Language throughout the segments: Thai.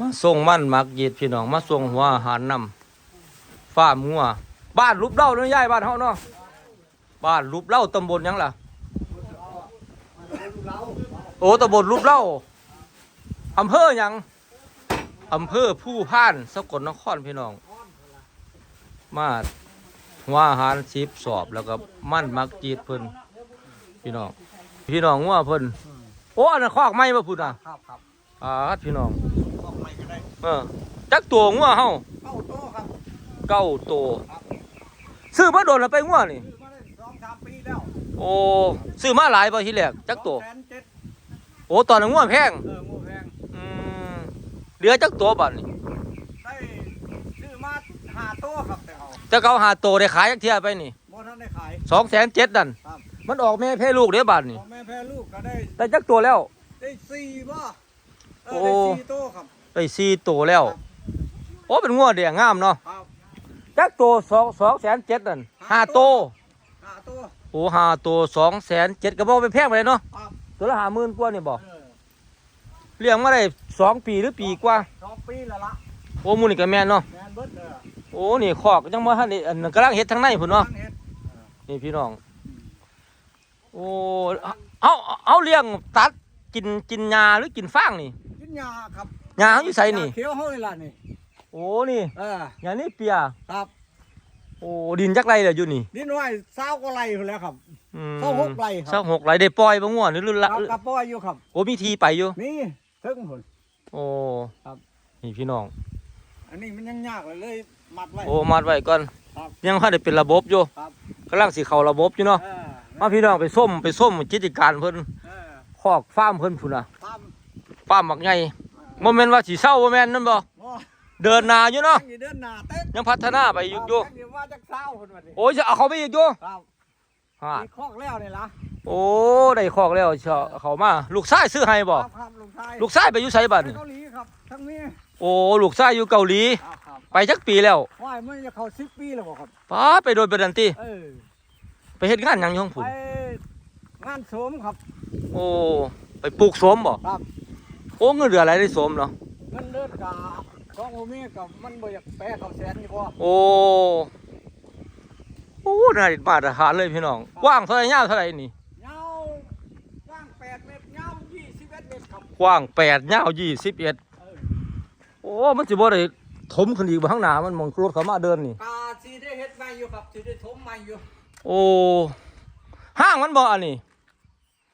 มาส่งมันมักยีดพี่น้องมาส่งหัวอาหารนำฟาร์มงัวบ้านรูปเล่าเนาะยายบ้านเฮาเนาะบ้านรูปเล่าตำบลหยังล่ะโอ้ตำบลรูปเล่าอำเภอหยังอำเภอผู้พานสกลนครพี่น้อง มาหัวอาหารชิบสอบแล้วก็มันมักจีดเพิ่นพี่น้องพี่น้องงัวเพิ่นโอ้อันนั้นคอกไม้มาพูดอะครับครับอ่าพี่น้อง ออกใหม่ก็ได้เออจักตัวงัวเฮาเข้าโต๊ะครับเก้าตัวซื้อมาโดนแล้วไปงัวนี่ซื้อมาได้สองสามปีแล้วโอ้ซื้อมาหลายบ่ทีแรกจักตัวสองแสนเจ็ดโอ้ตอนนั้นงัวแพงเอองูแพงอืมเหลือจักตัวบัดนี่ได้ซื้อมาหาโต๊ะครับแต่เอาจะเขาหาตัวได้ขายจักเที่ยไปนี่โมท่านได้ขาย สองแสนเจ็ดนั่นครับ มันออกแม่แพ้ลูกเด้บัดนี่พอแม่แพ้ลูกก็ได้ได้จักตัวแล้วได้สี่บ่เอโอ้อได้สี่โต๊ะครับ ได้สี่ตัวแล้ว โอ้เป็นงัวแดงงามเนาะครับจักตัวสองสองแสนเจ็ดนั่นห้าตัวหาโต๊ะโอ้ห้าตัวสองแสนเจ็ดก็บอกไปแพงไปเลยเนาะครับตัวละห้าหมื่นกว่านี่บอกเออเลี้ยงมาได้สองปีหรือปีกว่า สองปีแล้วละโอ้มูนี่ก็แม่นเนาะแมนเบิดเออโอ้นี่คอกยังมาทันได้อันนั้นกำลังเฮ็ดทางในพุ่นเนาะทั้งเฮ็ดนี่พี่น้อง โอ้ เอา เอาเลี้ยงตัดกินกินหญ้าหรือกินฟางนี่ กินยาครับ หญ้าอยู่ไสนี่ยาเขียวเฮ้ยล่ะนี่โอ้นี่เออหญ้านี่เปีย ครับโอ้ดินจักไรเหรออยู่นี่ดินไว้เศร้าก็ไรอยู่แล้วครับ อืมเศร้าหกไร่ครับเศร้าหกไรได้ปล่อยบ่ง่วนหรือละครับกระป๋อยอยู่ครับ โอ้มีทีไปอยู่ นี่ถึงผล โอ้ครับ นี่พี่น้อง อันนี้มันยังยากเลยเลยมัดไว้ โอ้มัดไว้ก่อนครับยังค่อยได้เป็นระบบอยู่ครับ กำลังสิเข้าระบบอยู่เนาะเออมาพี่น้องไปส้มไปส้มกิจการเพิ่นเออคอกฟาร์มเพิ่นพุ่นน่ะตามฟาร์มบักใหญ่ บ่แม่นว่าสิเศร้าบ่แม่นนั่นบ่โอ้เดินหน้าอยู่เนาะยังอยู่เดินหน้าเต้นยังพัฒนาไปอยู่อยู่ครับยังว่าจะเศร้าคนวันนี้โอ้ยจะเอาเขาไปอีกอยู่ครับฮะมีคอกแล้วนี่ล่ะโอ้ได้คอกแล้วเชาะเขามาลูกชายซื้อให้บ่ครับครับลุงชายลูกชายไปอยู่ไสบัดไปนี่เกาหลีครับทั้งนี้โอ้ลูกชายอยู่เกาหลีครับครับไปจักปีแล้วว่ายมันจะเข้าสิบปีแล้วบ่ครับป้าไปโดนเป็นดันติเออไปเฮ็ดงานหยังอยู่ของไปพุ่นงานโสมครับ โอ้ไปปลูกสมบ่ครับ โอ้เงินเดือนอะไรได้สมเนาะเงินเดือนกะของโอเมีกับมันบ่อยากแปะเขาแสนอยู่บ่โอ้โอ้น่าดิมาตรฐานเลยพี่น้องกว้างเท่าไหร่ยาวเท่าไหร่นี่ยาวกว้างแปดเมตรยาวยี่สิบเอ็ดเมตรครับกว้าง8ยาว21เออโอ้มันสิบ่ได้ถมขึ้นอีกบ่ข้างหน้ามันมองรถเขามาเดินนี่กาสีได้เฮ็ดใหม่อยู่ครับสีได้ถมใหม่อยู่โอ้ห้างมันบ่อันนี้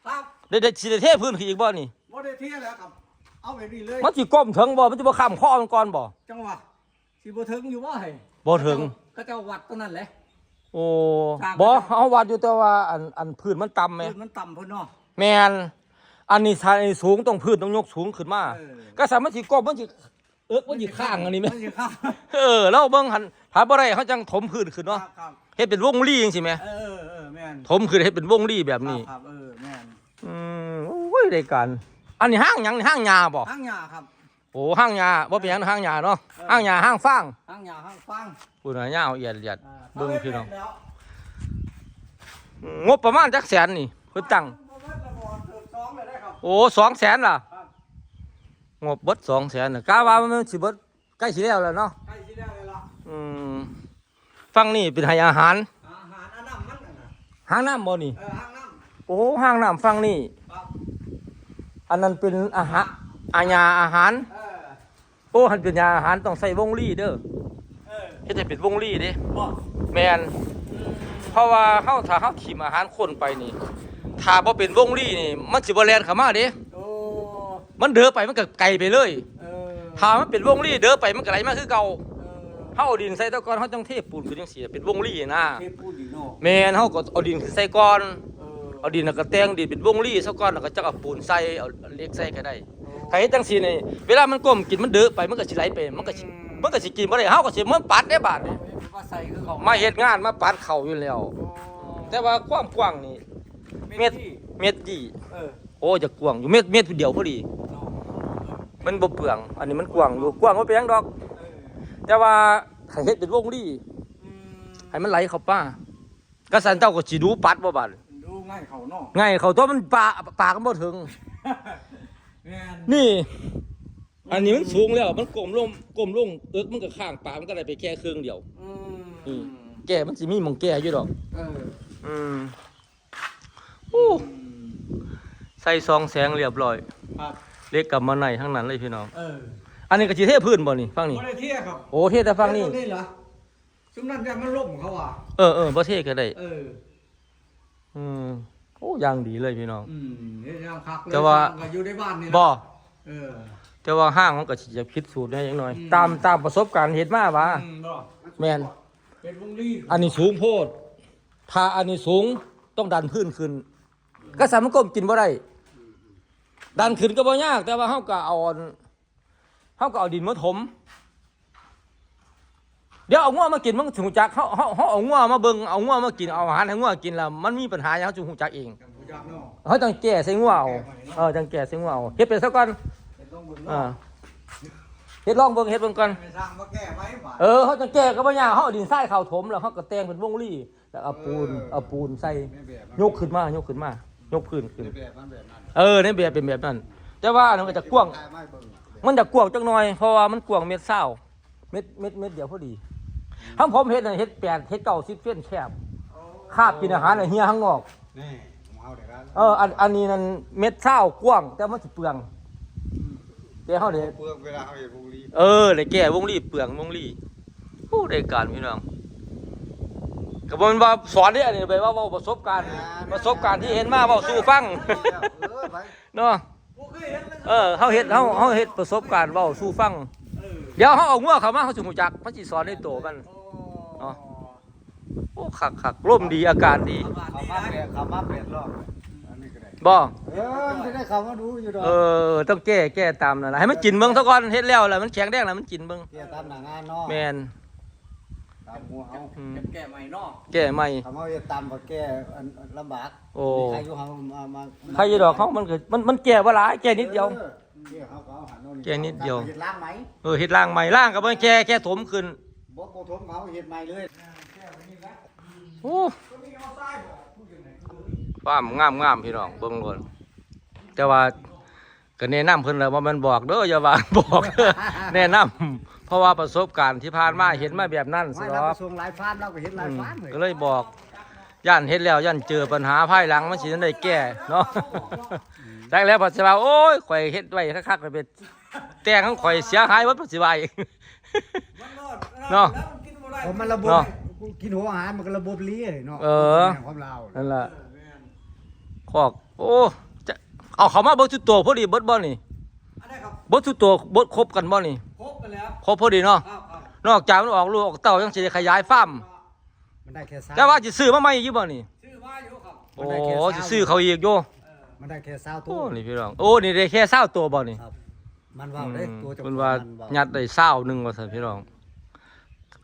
ครับได้ได้สิได้เทพื้นขึ้นอีกบ่นี่บ่ได้เที่ยแล้วครับ เอาแบบนี้เลย มันสิก้มถึงบ่ มันสิบ่ข้ามข้อมันก่อนบ่ จังหวะสิบ่ถึงอยู่บ่ให้บ่ถึง ก็เจ้าวัดตัวนั้นแหละ โอ้ทางบ่เฮาวัดอยู่แต่ว่าอันอันพื้นมันต่ำแม่พื้นมันต่ำพุ่นเนาะแม่นอันนี้ถ้าอันนี้สูงต้องพื้นต้องยกสูงขึ้นมาเออก็สามารถสิก้มมันสิเอิกมันสิข้างอันนี้แม่มันสิข้างเออแล้วเบิ่งหันถ้าบ่ได้เขาจังถมพื้นขึ้นครัเนาะบครับเฮ็ดเป็นวงรีจังซี่แหมเออเออแม่นถมขึ้นเฮ็ดเป็นวงรีแบบนี้ครับครับเออแม่นอืมโอ้ยได้การ อันนี้ห้างหยังนี่ห้างยาบ่ห้างหญ้าครับ โอ้ห้างยาบ่เป็นหยังนะห้างยาเนาะเออ ห้างยาห้างฟางห้างหญ้าห้างฟางพูดน่ะยาวเอียดเอียด อ่าเบิ่งพี่น้องเาไว้แล้วงบประมาณจักแสนนี่เพิ่นตั้งบ่เบิดละบ่เกือบสองเลยได้ครับ โอ้สองแสนล่ะครับ งบเบิดสองแสนน่ะกะว่ามันสิเบิดใกล้สิแล้วแหล้วเนาะใกล้สิได้เลยล่ะอืมฟังนี่เป็นให้อาหารอาหารอันนั้นมันน่ะนะห้างน้ำบ่นี่ เออห้างน้โอ้ห้างน้ำฟังนี่ำครับ อันนั้นเป็นอาหารอาญาอาหาร เออโอ้หันเป็นยาอาหารต้องใส่วงลี่เด้อเออเฮ็ดให้เป็นวงลี่เด้บ่แมนเพราะว่าเฮาถ้าเฮาขีมอาหารคนไปนี่ถ้าบ่เป็นวงลี่นี่ มันสิบ่แล่นเข้ามาเด้โอ้มันเด้อไปมันก็ไกลไปเลยเออถ้ามันเป็นวงลี่เด้อไปมันก็ไหลมาคือเก่าเออเฮาเอาดินใส่ตะกอนเฮาจังเทปูนคือจังซี่เป็นวงลี่นะเทพูดดีเนาะแม่นเฮาก็เอาดินขึ้นใส่ก่อน เออเอาดินแล้วก็แต่งดินเป็นวงลี่ซะก่อนแล้วก็จักเอาปูนใส่เอาเหล็กใส่ก็ได้ถ้าเฮ็ดจังซี่นี่เวลามันก้มกินมันเด้อไปมันก็สิไหลไปมันก็สิมันก็สิกินบ่ได้เฮาก็สิมันปัดได้บาดนี่มาใส่คือเขามาเฮ็ดงานมาปัดเข้าอยู่แล้วโอ้แต่ว่าความกว้างนี่เม็ดที่เม็ดยี่เออโอ้จะกว้างอยู่เม็ดเม็ดเดียวพอดีเนาะมันบ่เปลือง อันนี้มันกว้างอยู่กว้างบ่เป็นหยังดอกเออแต่ว่าถ้าเฮ็ดเป็นวงรีอืมให้มันไหลเข้าป่าก็สันเจ้าก็สิดูปัดบ่บัดดู ง่ายเขาเนาะง่ายเขาตัวมันป่าป่าก็บ่ถึง แม่นนี่ อันนี้มันสูงแล้ว มันกลมลงกลมลงเอิกมันก็ข้างปากมันก็ได้ไปแค่ครึ่งเดียว อืมอืมแก่มันสิมีหมองแก่อยู่ดอก เอออืมโอ้ใส่ซองแสงเรียบร้อย ครับเล็กกับมาในทั้งนั้นเลยพี่น้อง เอออันนี้ก็สิเทพื้นบ่นี่ฟังนี่ บ่ได้เที่ยครับโอ้เทแต่ฟังนี่เที่ยตัวนี่เหรอซุมนั้นจะมันล่มเขาอะ เออเออบ่เทก็ได้ เออ อืมโอ้อย่างดีเลยพี่น้อง อืมเฮ็ดยังคักเลยแต่ว่า ก็อยู่ในบ้านนี่นะบ่เออ แต่ว่าห้างมันก็สิจะคิดสูตรได้อย่างน้อย อืม ตามตามประสบการณ์เฮ็ดมาว่าอืมบ่แม่นเป็นวงลีอันนี้สูงโพด ถ้าอันนี้สูงต้องดันพื้นขึ้น ก็สามนก้มกินบ่ได้ ดันขึ้นก็บ่ยาก แต่ว่าเฮาก็เอาอันเฮาก็เอาดินมาถมเดี๋ยวเอางัวมากินมันถึงจักเฮาเฮาเฮาเอางัวมาเบิ่งเอางัวมากินเอาอาหารให้งัวกินแล้วมันมีปัญหาอย่างเฮาจึงฮู้จักเองจังผู้จักเนาะเฮาต้องแก้ใส่งัวเอาเออต้องแก้ใส่งัวเอาเฮ็ดไปซะก่อนเฮ็ดต้องเบิ่งอ่าเนาะเฮ็ดลองเบิ่งเฮ็ดเบิ่งก่อนไปสร้างมาแก้ไว้บาดเออเขาจะแก้ก็บ่ยากเขาเอาดินทรายเข้าถมแล้วเขาก็แต่งเป็นวงลี่แล้วเอาปูนเออเอาปูนใส่แม่แบบมันยกขึ้นมายกขึ้นมายกพื้นขึ้นแม่แบบมันแบบนั้นเออในแบบเป็นแบบนั้น แต่ว่าอันนั้นก็จะกว้างถ่ายไม้เบิ่งมันจะกว้างจักหน่อยเพราะว่ามันกว้างเม็ดเศร้าเม็ดเม็ดเม็ดเดียวพอดี ทั้งผมเฮ็ดน่ะเฮ็ดแปดเฮ็ดเก้าสิบเส้นแคบคาบกินอาหารน่ะเฮียข้างนอก นี่ผมเอาเดี๋ยวกันเอออันอันนี้นั่นเม็ดเศร้ากว้าง แต่มันสิเปลืองแต่เฮาได้เปลือกเวลาเขาเห็นวงลีเออได้แก้วงลี่เปลืองวงลี่โอ้ได้การพี่น้องก็บ่แม่นว่าสอนเด้อันนี้ไปว่าเว้าประสบการณ์ ประสบการณ์ที่เห็นมาเว้าสู่ฟังเออไปเนาะบ่เคยเห็นเลยเออเฮาเฮ็ดเฮาเฮาเฮ็ดประสบการณ์เว้าสู่ฟัง เออเดี๋ยวเฮาเอางัวเข้ามาเฮาสิฮู้จักมันสิสอนในโตมันโอ้โอ้คักคักร่มดีอากาศดีเขามาเปลี่ยนเขามาเปลี่ยนรอบอันนี้ก็ได้บ่เออไม่ได้เขามาดูอยู่ดอกเออ ต้องแก้แก้ตามนั่นล่ะให้มันกินเบิ่งซะก่อนเฮ็ดแล้วแล้วมันแข็งแรงแล้วมันกินเบิ่งเกี่ยวตามหน้างานเนาะแม่นตามหัวเอาอืมแก้ใหม่เนาะแก้ใหม่ทำเอาจะตามก็แก้อันลำบากโอ้ใครอยู่เขามามาใครอยู่ดอกเขามันก็มันมันแก้บ่หลายแก้นิดเดียว ออ เกี่ยวเขาก็เอาหันโน่นแก้นิดเดียวเฮ็ดล้างไหมเออเฮ็ดล่างใหม่ล่างก็บ่แก้แค่ถมขึ้นบ่บ่ทมเขาเฮ็ดใหม่เลยโอ้ฟ้ามงามงามพี่น้องเบิ่งโลดแต่ว่าก็แนะนำเพิ่นแล้วว่ามันบอกเด้ออย่าว่าบอกเด้อแนะนำเพราะว่าประสบการณ์ที่ผ่านมาเห็นมาแบบนั้นสิไม่หรเราอไปกส่งหลายฟาร์มเราก็เห็นหลายอืมฟาร์มเลยก็เลยบอกย่านเฮ็ดแล้วย่านเจอปัญหาภายหลังมันสิได้แก้เนาะ จักแล้วพอสิว่าโอ้ยข่อยเฮ็ดไว้คักๆไปเป็นแต่งของข่อยเสียหายหมดพอสิว่าอีกเนาะผมมันระบบเนาะกินหัวอาหารมันก็ระบบเลี้ยเนาะเออ ความลาวนั่นล่ะคอกโอ้จะเอาเขามาเบิดทุกตัวพอดีเบิดบ่นี่อันนี้ครับเบิดทุกตัวเบิดครบกันบ่นี่ครบไปแล้วครบพอดีเนาะครับครับนอกจากมันออกลูกออกเต้ายังสิได้ขยายฟาร์มมันได้แค่สาม แต่ว่าสิซื้อมาใหม่อีกบ่นี่ซื้อมาอยู่ครับ โอ้สิซื้อเขาอีกอยู่ มันได้แค่สาวตัโอ้วนี่พี่น้องโอ้นี่ได้แค่20ตัวบ่นี่ครับมันว่าได้ตัวจะเพิ่นว่ามันยัดได้20นึงว่าซั่นพี่น้องม